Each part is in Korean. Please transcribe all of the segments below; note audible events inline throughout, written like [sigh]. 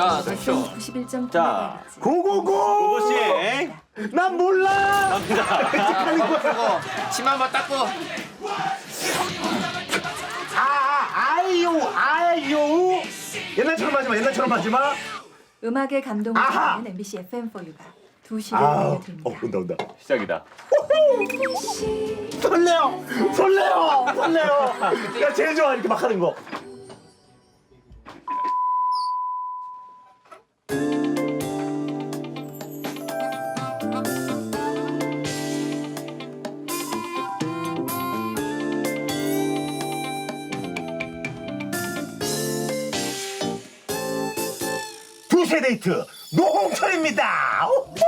자, 됐죠. 91점 자, 고고고! 고고씨. 난 몰라! 침 한번 닦고. 아, 아, 아이요, 아이요. 옛날처럼 하지 마, 옛날처럼 하지 마. 음악의 감동을 아하! 주는 MBC FM4U가 2시를 아, 알려드립니다. 어, 온다, 온다. 시작이다. 설레요! 설레요! 설레요! 나 제일 좋아, 이렇게 막 하는 거. 두세 데이트 노홍철입니다. 우후!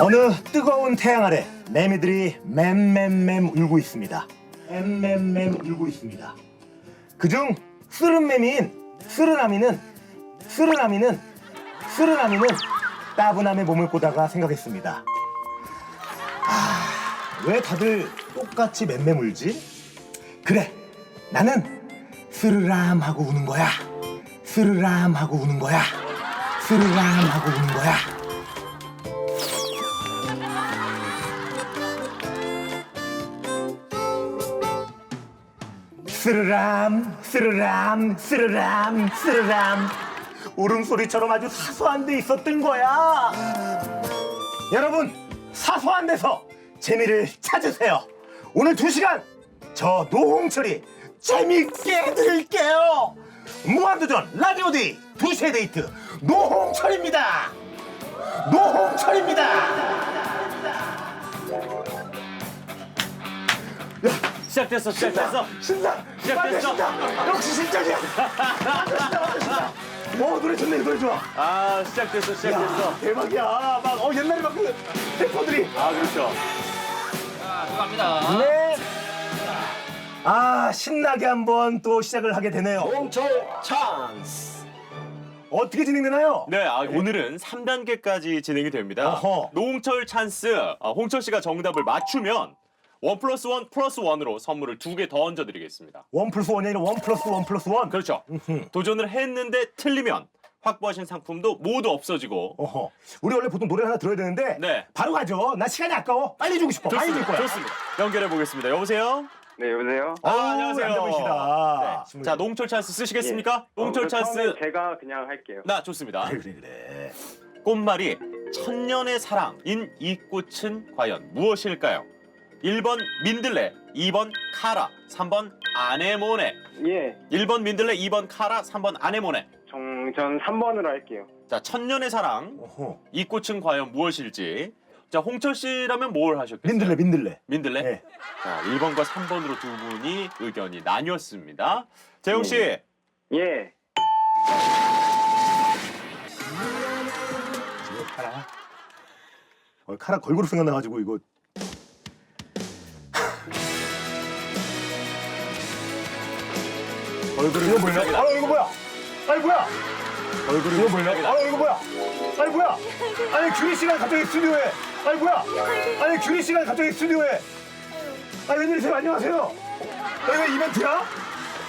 어느 뜨거운 태양 아래 매미들이 맴맴맴 울고 있습니다. 맴맴맴 울고 있습니다. 그중 쓰른 매미인 쓰르나미는 쓰르나미는 쓰르나미는 따분함의 몸을 꼬다가 생각했습니다. 아, 왜 다들 똑같이 맴맴 울지? 그래, 나는 스르람 하고 우는 거야. 스르람 하고 우는 거야. 스르람 하고 우는 거야. 스르람 스르람 스르람 스르람 울음소리처럼 아주 사소한 데 있었던 거야 여러분 사소한 데서 재미를 찾으세요. 오늘 두 시간 저 노홍철이 재밌게 해드릴게요. 무한도전 라디오 데이 두시의 데이트 노홍철입니다. 노홍철입니다. 시작됐어, 시작됐어. 신사 시작됐어. 신사. 역시 신짜이야. [laughs] 어 노래 좋네 노래 좋아. 아, 시작됐어, 시작됐어. 야, 대박이야. 막 어 옛날에 막 그 래퍼들이. 아, 그렇죠. 자, 들어갑니다. 네. 아 신나게 한번 또 시작을 하게 되네요 홍철 찬스 어떻게 진행되나요? 네, 아, 오늘은 3단계까지 진행이 됩니다. 어허. 노홍철 찬스. 아, 홍철 씨가 정답을 맞추면 원 플러스 원 플러스 원으로 선물을 두 개 더 얹어드리겠습니다. 원 플러스 원이 아니라 원 플러스 원 플러스 원 그렇죠. 도전을 했는데 틀리면 확보하신 상품도 모두 없어지고. 어허 우리 원래 보통 노래 하나 들어야 되는데 네. 바로 가죠 나 시간이 아까워 빨리 주고 싶어 빨리 줄 좋습니다. 거야 좋습니다. 연결해 보겠습니다. 여보세요. 네, 여보세요? 아, 어우, 안녕하세요. 안 보이시다. 네. 자, 농철 찬스 쓰시겠습니까? 어, 농철 찬스. 제가 그냥 할게요. 나 좋습니다. 그래 그래 그래 꽃말이 천년의 사랑인 이 꽃은 과연 무엇일까요? 1번 민들레, 2번 카라, 3번 아네모네. 예, 1번 민들레, 2번 카라, 3번 아네모네. 정, 전 3번으로 할게요. 자, 천년의 사랑, 어허 이 꽃은 과연 무엇일지. 자, 홍철 씨라면 뭘 하셨겠어요? 민들레 민들레 민들레? 네. 자, 1번과 3번으로 두 분이 의견이 나뉘었습니다. 재용 씨, 예, 카라 어, 카라 걸그룹 생각나가지고 이거 얼굴이 이거 뭐야? 아 이거 뭐야? 아니 뭐야? 얼굴이 이거 뭐야? 아 이거 뭐야? 아니 뭐야? 아니 규리 씨가 갑자기 스튜디오에 아니 뭐야? 아니 규리 씨가 갑자기 스튜디오에 아니 웬일이세요? 안녕하세요. 아, 이거 이벤트야?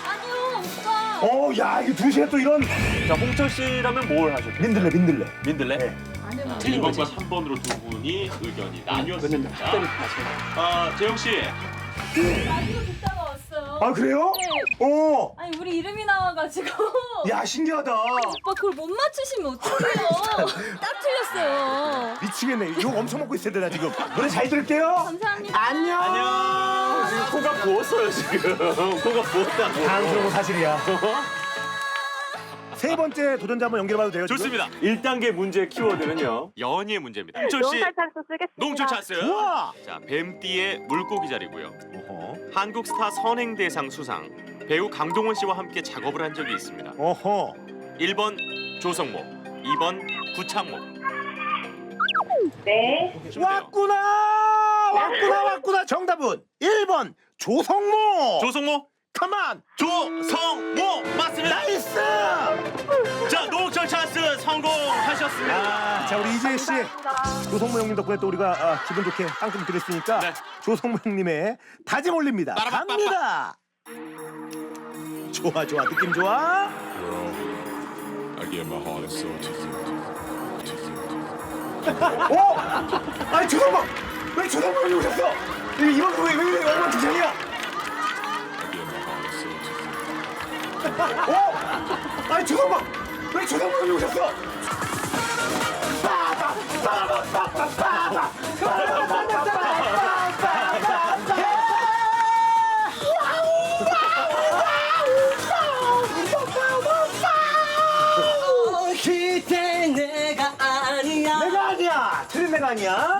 아니요 오빠 어, 야 이게 두 시에 또 이런 자, 홍철 씨라면 뭘 하셨겠어요? 민들레 민들레. 민들레? 네. 아니요 1번과 3번으로 두 분이 의견이 나뉘었습니다. 아, 재용 씨. 라디오 듣다가 왔어요 아 그래요? 네. 어. 아니 우리 이름이 나와가지고 [laughs] 야 신기하다. 오빠 그걸 못 맞추시면 어떡해요 [laughs] 딱 틀렸어요 미치겠네. 욕 엄청 먹고 있어야 되나 지금. 노래 잘 들을게요. 감사합니다 안녕. 안녕. 지금 코가 부었어요, 지금. [laughs] 코가 부었다고. 당스러운 사실이야. 세 번째 도전자 한번 연결해봐도 돼요? 지금? 좋습니다. 1단계 문제 키워드는요. 연희의 문제입니다. 홍철 씨. 농살 찬스 쓰겠습니다. 농철 찬스. 우와. 자, 뱀띠의 물고기 자리고요. 한국 스타 선행 대상 수상. 배우 강동원 씨와 함께 작업을 한 적이 있습니다. 어허. 1번 조성모, 2번 구창모. 네. 왔구나. 왔구나 왔구나. 정답은 1번 조성모. 조성모 컴온 조성모 맞습니다. 나이스 자 노홍철 찬스 성공하셨습니다. 아, 자 우리 이재희 씨 조성모 형님 덕분에 또 우리가 아, 기분 좋게 빵좀 드렸으니까 네. 조성모 형님의 다짐 올립니다 빠라바빠빠. 갑니다 좋아 좋아 느낌 좋아 I gave my heart and soul to you. To you. 오! 아니 조성모 왜 조성모 형님 오셨어 이- 이번 왜, 왜, 왜 얼마 기장이야 오! 아니 조성모 왜 형님 오셨어? 그때 내가 아니야. 내가 아니야! 틀린 내가 아니야?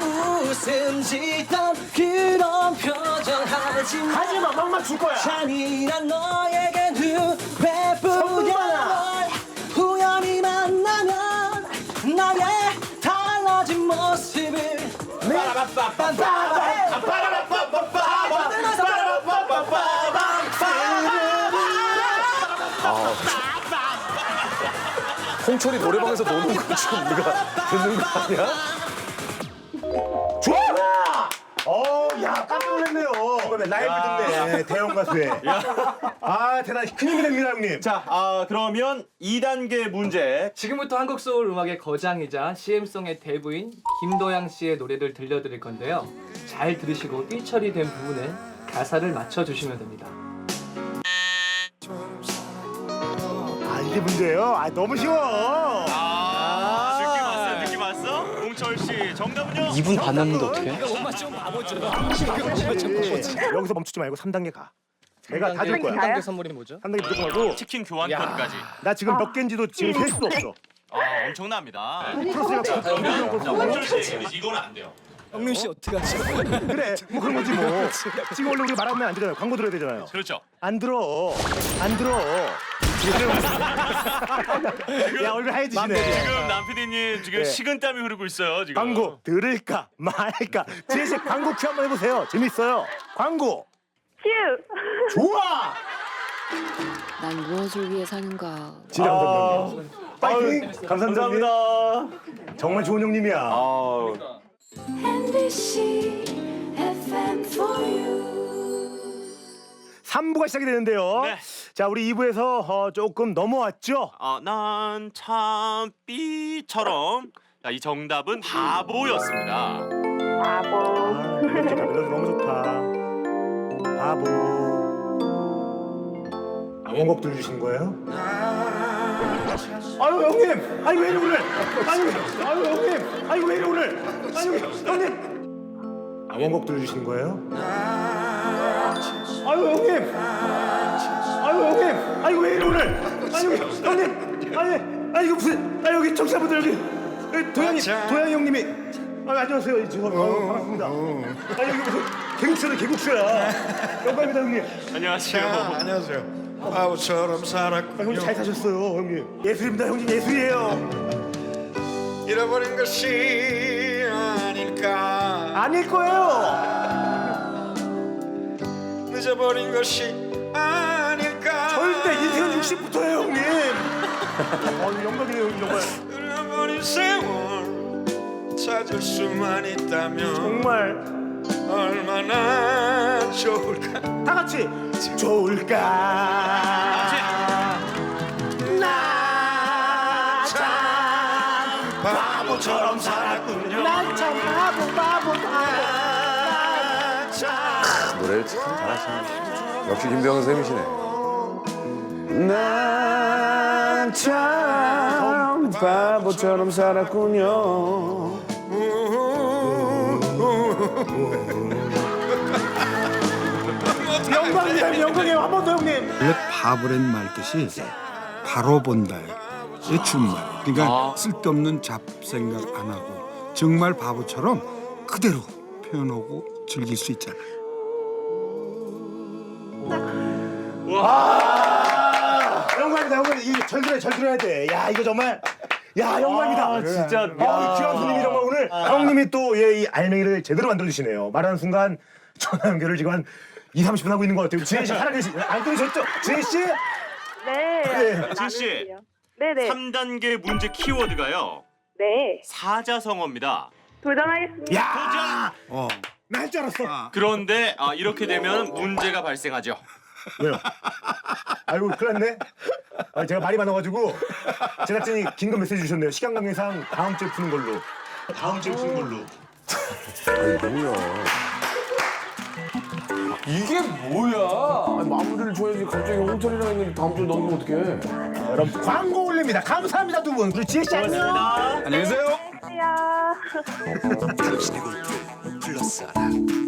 웃음 짓던 그런 표정 하지 마. 하지마! 막막 줄 거야. 잔인한 너에 우연히 만나면 나의 달라진 모습을 홍철이 노래방에서 노는 거 지금 우리가 듣는 거 아니야? 야, 깜짝 놀랐네요. 그러면 라이브 듣네. 대형 가수에. [laughs] 아, 대단히 큰 힘이 됩니다, 형님. 자 아, 그러면 2단계 문제 지금부터 한국 소울 음악의 거장이자 CM송의 대부인 김도양 씨의 노래를 들려드릴 건데요. 잘 들으시고 삐처리 된 부분에 가사를 맞춰주시면 됩니다. 아, 이게 문제예요? 아, 너무 쉬워. 정답은요? 이분 받았는데 어떻게? [laughs] 여기서 멈추지 말고 3단계 가. 제가 다 줄 거야. 3단계 선물이 뭐죠? 3단계 무조건 하고. 치킨 교환권까지 나 지금 몇 개인지도 지금 셀 수도 없어. 아 엄청납니다 크로스가 홍철 씨 이거는 안 돼요 영민 씨 어떻게 하시죠? 그래, 뭐 그런 거지 뭐. 지금 원래 우리 말하면 안 되잖아요. 광고 들어야 되잖아요. 그렇죠 안 들어. 안 들어. 야 얼굴 하얘지시네. 지금 남PD님 지금 네. 식은땀이 흐르고 있어요 지금 광고 들을까 말까. 지혜 씨 광고 큐 한번 해보세요. 재밌어요. 광고. 큐. 좋아. 난 무엇을 위해 사는가? 진짜 감사합니다. 파이팅. 감사합니다. 감사합니다 정말 좋은 형님이야. 아우 MBC FM for you. 3부가 시작이 되는데요. 네. 자 우리 2부에서 어, 조금 넘어왔죠. 아, 난 참 삐처럼 자, 이 정답은 바보였습니다 아, 멜로디 좋다. 멜로디 너무 좋다. 바보. 원곡 들려주신 거예요? 아유 형님, 아니 왜 이래 오늘? 아니 아유 형님, 아니 왜 이래 오늘? 아니 형님. 아 원곡 들려주신 거예요? 아유 형님, 아유 형님, 아니 왜 이래 오늘? 아니 형님, 아니 아니 이거 무슨? 아 여기 청취자분들 여기 여기 도영이 도영이 형님이. 아 안녕하세요, 죄송합니다. 아, 반갑습니다. 아니 여기 무슨 개국수는 개국수야. 영광입니다 형님. 안녕하세요 안녕하세요. 바보처럼 아, 살았군요. 형님 잘 사셨어요, 형님. 예술입니다, 형님 예술이에요. 잃어버린 것이 아닐까. 아닐 거예요. 늦어버린 것이 아닐까. 절대 인생은 60부터예요, 형님. [laughs] 어, 영광이네요, 형님 정말. 잃어버린 세월 찾을 수만 있다면 정말 얼마나 좋을까. 다 같이 좋을까. 나참 바보처럼 살았군요. 나참 바보 바보 바보. 노래를 참 잘하시네. 역시 김병은 쌤이시네. 난참 바보처럼 살았군요. 영광입니다, 영광이에요. 한 번 더, 형님. 원래 바보란 말 뜻이 바로 본다의 준말. 그러니까 쓸데없는 잡생각 안 하고 정말 바보처럼 그대로 표현하고 즐길 수 있잖아. 영광입니다, 영광. 이 절들어, 절들어야 돼. 야, 이거 정말. 야, 영광이다. 아, 진짜 아, 귀한 손님이 정말 오늘 형님이 또 예, 이 알맹이를 제대로 만들어 주시네요. 말하는 순간 전화 연결을 지금 한 2, 30분 하고 있는 것 같아요. 지혜 씨 살아계시 안 끊으셨죠? 지혜 씨? 네. 네. 지씨 네네. 3단계 문제 키워드가요. 네. 사자성어입니다. 도전하겠습니다. 야! 어. 나 할 줄 알았어. 그런데 아, 이렇게 되면 문제가 발생하죠. 왜요? 아이고 큰일 났네. 아, 제가 말이 많아가지고 제작진이 긴 거 메시지 주셨네요. 시간 관계상 다음 주에 푸는 걸로. 다음 주에 푸는 걸로. 아니 뭐야? 이게 뭐야? 아니 마무리를 줘야지 갑자기 홍철이랑 있는 다음 주에 넘기면 어떡해? 여러분 광고 올립니다. 감사합니다 두 분. 그리고 지혜 씨 안녕. 안녕히 계세요. [laughs]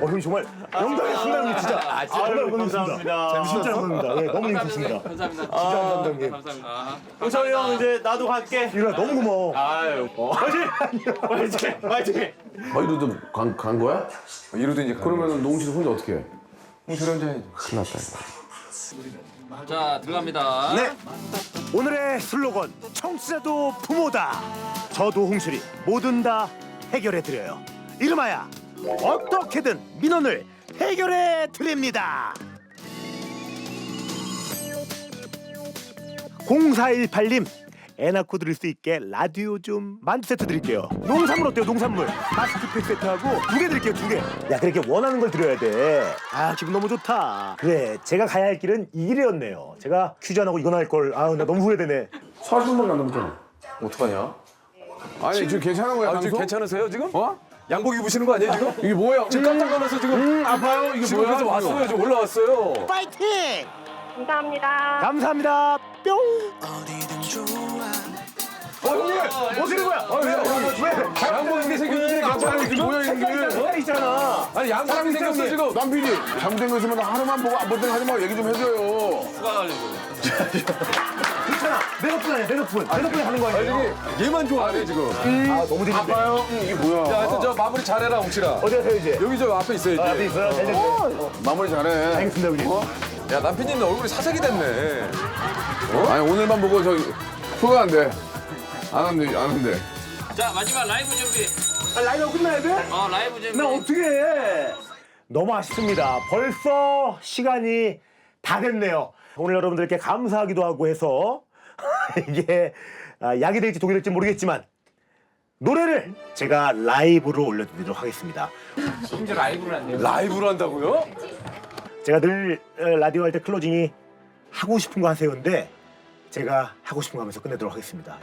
어, 형님 정말 영광이었습니다, 형님 진짜. 아, 정말 영광이었습니다. 감사합니다. 진짜 영광입니다. 예, 너무 재밌었습니다. 감사합니다. 진짜 감사합니다, 형님. 감사합니다. 홍철이 형 이제 나도 갈게. 이거 너무 고마워. 아유, 화이팅! 화이팅! 화이팅! 너희도 간, 간 거야? 이러더 이제 그러면 농씨 혼자 어떻게 해? 홍철이 혼자 해야지. 큰일 났다 이거. 자 들어갑니다. 네. 오늘의 슬로건 청취자도 부모다. 저도 홍실이 뭐든 다 해결해 드려요. 이름하여 어떻게든 민원을 해결해 드립니다. 0418님 애 낳고 들을 수 있게 라디오 좀 만두 세트 드릴게요. 농산물 어때요? 농산물 마스크팩 세트하고 두 개 드릴게요. 두 개. 야 그렇게 원하는 걸 드려야 돼. 아 기분 너무 좋다. 그래 제가 가야 할 길은 이 길이었네요. 제가 퀴즈 안 하고 이건 할 걸. 아우 나 너무 후회되네. 40분밖에 안 남았잖아. 어떡하냐? 아니 지금 괜찮은 거야 아, 방송? 지금 괜찮으세요 지금? 어? 양복 입으시는 거 아니에요 지금? 이게 뭐야? 지금 깜짝 놀라서 지금 음, 아파요? 이게 지금 뭐야? 그래서 왔어요 지금 올라왔어요. 파이팅! 감사합니다. 감사합니다. 뿅. 어 형님 어디는 거야? 아, 왜, 왜? 양복 입게 생겼는데 괜찮아요 지금 뭐야 이게? 색깔 있잖아. 아니 양복이 생겼어 지금. 남편이 잘못된 거 있으면 하루만 보고 안 볼 때는 하지 마 얘기 좀 해줘요. [laughs] 덕분 아니야. 내 덕분에 가는 거 아니 아니야? 저기 얘만 좋아하네 지금. 아 너무 재밌네. 아파요? 음, 이게 뭐야? 야 하여튼 저 마무리 잘해라 옹치라. 어디 가세요 이제? 여기 저 앞에 있어야지. 아, 앞에 있어요. 잘 됐네. 마무리 잘해. 알겠습니다 형님. 야 남편님 얼굴이 사색이 됐네. 아니 오늘만 보고 저 휴가 안 돼. 안 한대 안 한대. 자 마지막 라이브 준비. 아, 라이브 끝나야 돼? 어 라이브 준비. 나 어떻게 해? 너무 아쉽습니다. 벌써 시간이 다 됐네요. 오늘 여러분들께 감사하기도 하고 해서 [laughs] 이게 아, 약이 될지 독이 될지 모르겠지만 노래를 제가 라이브로 올려드리도록 하겠습니다. 심지어 라이브를 한대요. 라이브로 한다고요? 제가 늘 어, 라디오 할 때 클로징이 하고 싶은 거 하세요인데 제가 하고 싶은 거 하면서 끝내도록 하겠습니다.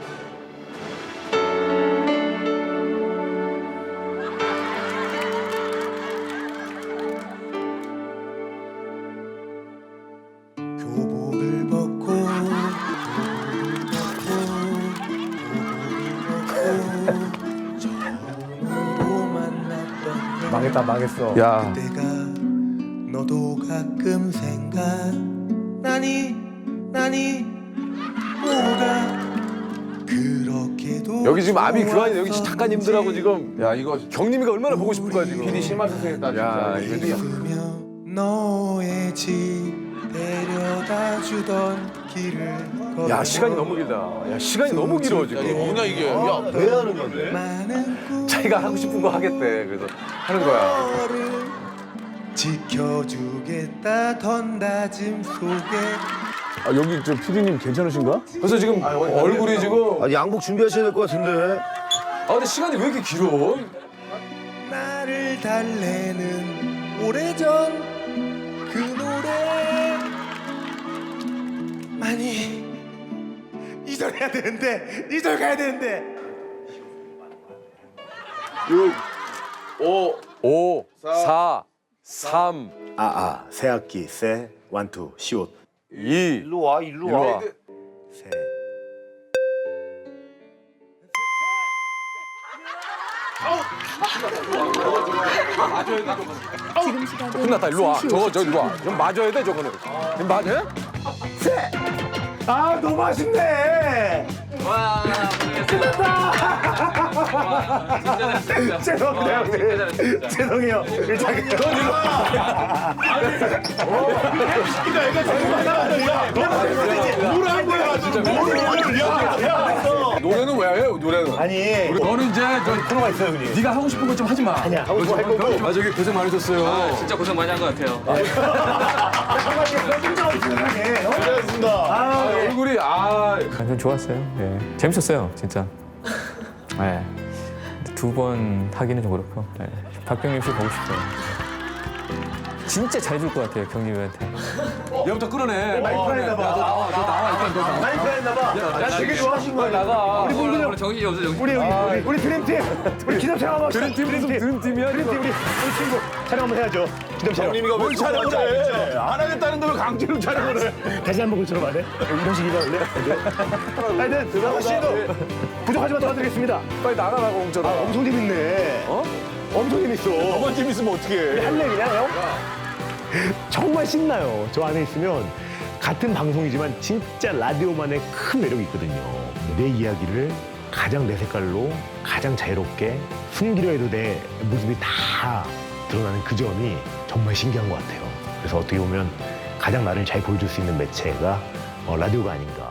망했다 망했어. 야 내가 너도 가끔 생각 나니 나니 뭐가 그렇게도 여기 지금 아비 교환이 여기 작가님들하고 지금 야 이거 경림이가 얼마나 보고 싶은 거야 지금. PD 실마 선생했다 야. 이거 너의 집 데려다 주던 길을 야 시간이 너무 길다. 야 시간이 너무 길어 지금. 뭐냐 이게. 야, 아, 왜 하는 건데? 자기가 하고 싶은 거 하겠대. 그래서 하는 거야. 지켜주겠다 던다짐 속에 아 여기 저 피디님 괜찮으신가? 그래서 지금 얼굴이 지금 아 양복 준비하셔야 될 것 같은데. 아 근데 시간이 왜 이렇게 길어? 나를 달래는 오래전 그 노래 많이 2절 해야 되는데 2절 가야 되는데 6 5, 5 4, 3, 아아 새학기 새 완투 시옷 2. 일로 와 일로 일로 와. 와. 새 지금 시간은 끝났다. 일로 와. 3시 저거 저 일로 와. 이건 맞아야 돼 저거는. 이거 맞아? 새 아, 너무 아쉽네. 와 모르겠어. 진짜 죄송합니다, 형님. 죄송해요. 자기 넌 일로 와. 뭐라 한 거야, 진짜. 뭐를 야, 야, 야, 노래는 왜 해? 노래는. 아니 너는 이제 저 코너가 있어요 형님. 네가 하고 싶은 거 좀 하지 마. 아니야 하고 싶어 할 거고. 아 저기 고생 많으셨어요. 진짜 고생 많이 한 것 같아요. 정말 그런 심정을 주는 고생하셨습니다. 아, 예. 얼굴이 아전 좋았어요. 예. 재밌었어요, 진짜. [laughs] 예. 두 번 하기는 좀 그렇고. 예. 박경림 씨 보고 싶어요. 진짜 잘해줄 것 같아요, 경림이한테. 얘부터 끌어내. 많이 편했나 봐. 나와, 너 나와 일단 너 나와. 많이 편했나 봐. 야, 되게 좋아하신 거야. 나가. 우리 봉근이 형. 정신이 없어 정신. 우리 우리 우리, 우리 드림팀. 우리 기념 촬영 한번. 드림팀 무슨 드림팀이야? 드림팀 우리 우리 친구 촬영 한번 해야죠. 기념 촬영. 형님이가 뭘 촬영을 해? 안 하겠다는데 왜 강제로 촬영을 해? 다시 한번 고쳐봐 돼? 이런 식이면 원래? 하여튼 들어가 씨도 부족하지만 도와드리겠습니다. 빨리 나가라고 홍철아. 아, 엄청 재밌네. 어? 엄청 재밌어. 저번 재밌으면 어떡해. 할래 그냥 형? 정말 신나요. 저 안에 있으면 같은 방송이지만 진짜 라디오만의 큰 매력이 있거든요. 내 이야기를 가장 내 색깔로 가장 자유롭게 숨기려 해도 내 모습이 다 드러나는 그 점이 정말 신기한 것 같아요. 그래서 어떻게 보면 가장 나를 잘 보여줄 수 있는 매체가 어, 라디오가 아닌가.